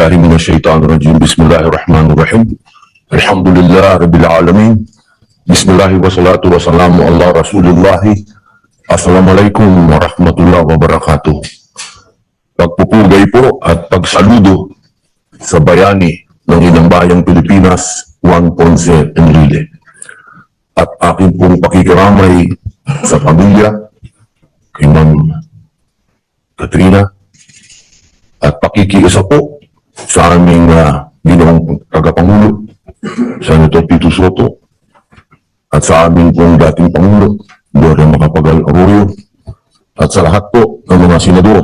بالله من الشيطان الرجيم بسم الله الرحمن الرحيم الحمد لله رب العالمين بسم الله والصلاة والسلام على رسول الله السلام عليكم ورحمة الله وبركاته Pagpupugay po at pagsaludo sa bayani ng Inang Bayang Pilipinas, Juan Ponce Enrile. At aking pong pakikiramay sa pamilya, kay Ma'am Katrina, at pakikiisa po sa aming uh, ginawang tagapangulo, Senator Tito Soto, at sa aming pong dating Pangulo, Gloria Macapagal Arroyo, at sa lahat po ng mga senador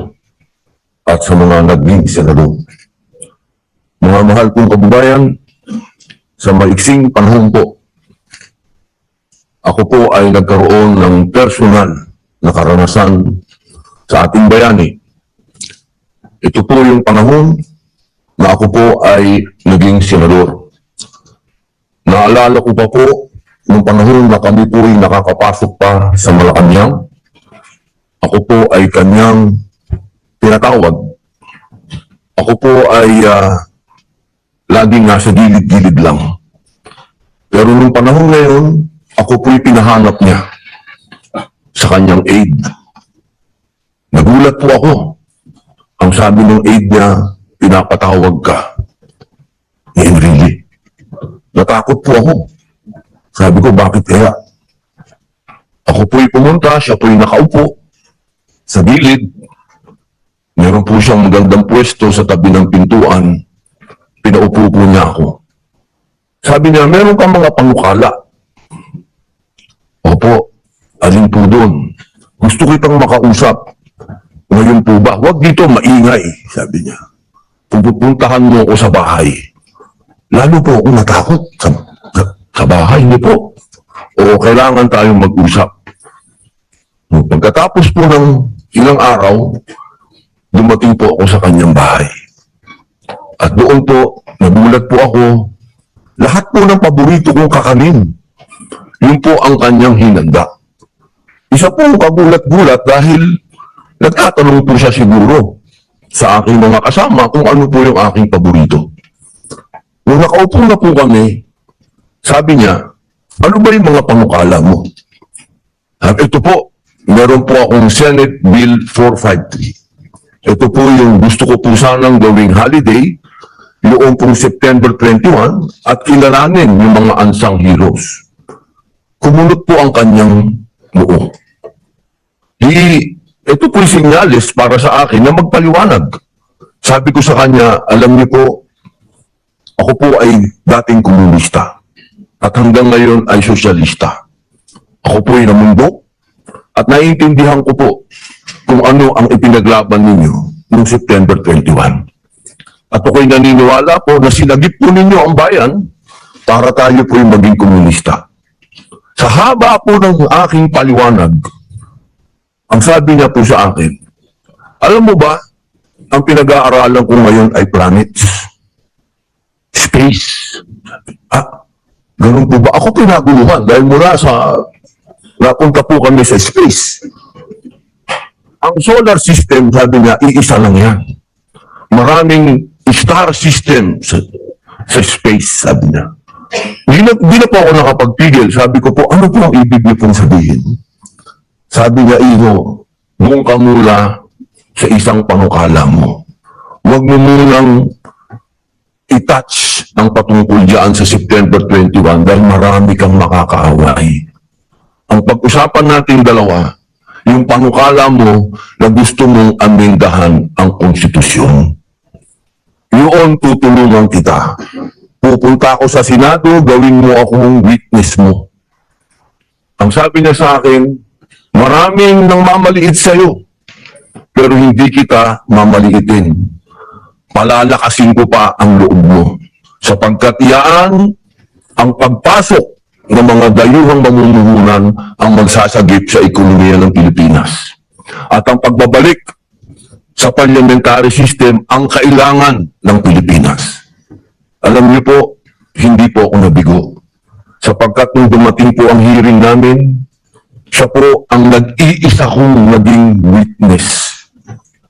at sa mga naging senador. Mga mahal kong kababayan, sa maiksing panahon po, ako po ay nagkaroon ng personal na karanasan sa ating bayani ito po yung panahon na ako po ay naging senador. Naalala ko pa po nung panahon na kami po ay nakakapasok pa sa Malacanang. Ako po ay kanyang tinatawag. Ako po ay ah, laging nasa gilid-gilid lang. Pero nung panahon ngayon, ako po'y pinahanap niya sa kanyang aid. Nagulat po ako ang sabi ng aide niya, pinapatawag ka. Eh, really? Natakot po ako. Sabi ko, bakit kaya? Ako po'y pumunta, siya po'y nakaupo sa gilid. Meron po siyang magandang pwesto sa tabi ng pintuan. Pinaupo po niya ako. Sabi niya, meron kang mga panukala. Opo, alin po doon? Gusto kitang makausap. Ngayon po ba? Huwag dito maingay, sabi niya. Pupuntahan mo ako sa bahay. Lalo po ako natakot sa, sa, sa bahay niyo po. O kailangan tayong mag-usap. Nung Pagkatapos po ng ilang araw, dumating po ako sa kanyang bahay. At doon po, nagulat po ako, lahat po ng paborito kong kakanin, yun po ang kanyang hinanda. Isa po kagulat-gulat dahil Nagtatanong po siya siguro sa aking mga kasama kung ano po yung aking paborito. Nung nakaupo na po kami, sabi niya, ano ba yung mga panukala mo? Sabi, ito po, meron po akong Senate Bill 453. Ito po yung gusto ko po sanang gawing holiday noong pong September 21 at kilalanin yung mga unsung heroes. Kumunot po ang kanyang noo. Di ito po'y sinyalis para sa akin na magpaliwanag. Sabi ko sa kanya, alam niyo po, ako po ay dating komunista at hanggang ngayon ay sosyalista. Ako po ay namundok at naiintindihan ko po kung ano ang ipinaglaban ninyo noong September 21. At ako'y naniniwala po na sinagip po ninyo ang bayan para tayo po ay maging komunista. Sa haba po ng aking paliwanag, ang sabi niya po sa akin, alam mo ba, ang pinag-aaralan ko ngayon ay planets. Space. Ah, ganun po ba? Ako pinaguluhan dahil mula sa, napunta po kami sa space. Ang solar system, sabi niya, iisa lang yan. Maraming star system sa, sa space, sabi niya. Hindi na, hindi na po ako nakapagpigil. Sabi ko po, ano po ang ibig niyo pong sabihin? Sabi niya, Iho, doon ka mula sa isang panukala mo. Huwag mo munang i-touch ang patungkol dyan sa September 21 dahil marami kang makakaaway. Ang pag-usapan natin dalawa, yung panukala mo na gusto mong amendahan ang konstitusyon. Yun tutulungan kita. Pupunta ako sa Senado, gawin mo akong witness mo. Ang sabi niya sa akin, Maraming nang mamaliit sa iyo, pero hindi kita mamaliitin. Palalakasin ko pa ang loob mo. Sapagkat iyaan ang pagpasok ng mga dayuhang mamumuhunan ang magsasagip sa ekonomiya ng Pilipinas. At ang pagbabalik sa parliamentary system ang kailangan ng Pilipinas. Alam niyo po, hindi po ako nabigo. Sapagkat nung dumating po ang hearing namin, siya po ang nag-iisa kong naging witness.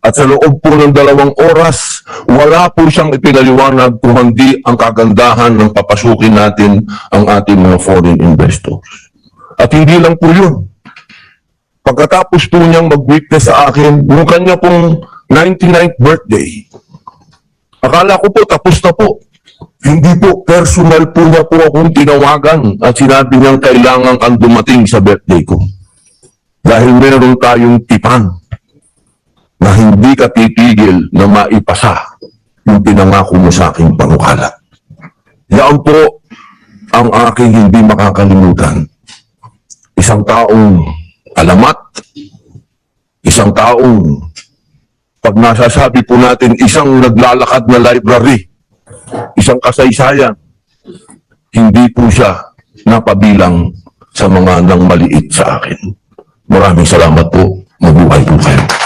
At sa loob po ng dalawang oras, wala po siyang ipinaliwanag kung hindi ang kagandahan ng papasukin natin ang ating mga foreign investors. At hindi lang po yun. Pagkatapos po niyang mag-witness sa akin, yung kanya pong 99th birthday, akala ko po tapos na po. Hindi po, personal po niya po akong tinawagan at sinabi niyang kailangan kang dumating sa birthday ko. Dahil meron tayong tipan na hindi ka titigil na maipasa yung pinangako mo sa aking panukala. Yan po ang aking hindi makakalimutan. Isang taong alamat, isang taong pag nasasabi po natin isang naglalakad na library, isang kasaysayan, hindi po siya napabilang sa mga nang maliit sa akin. Maraming salamat po. Mabuhay po kayo.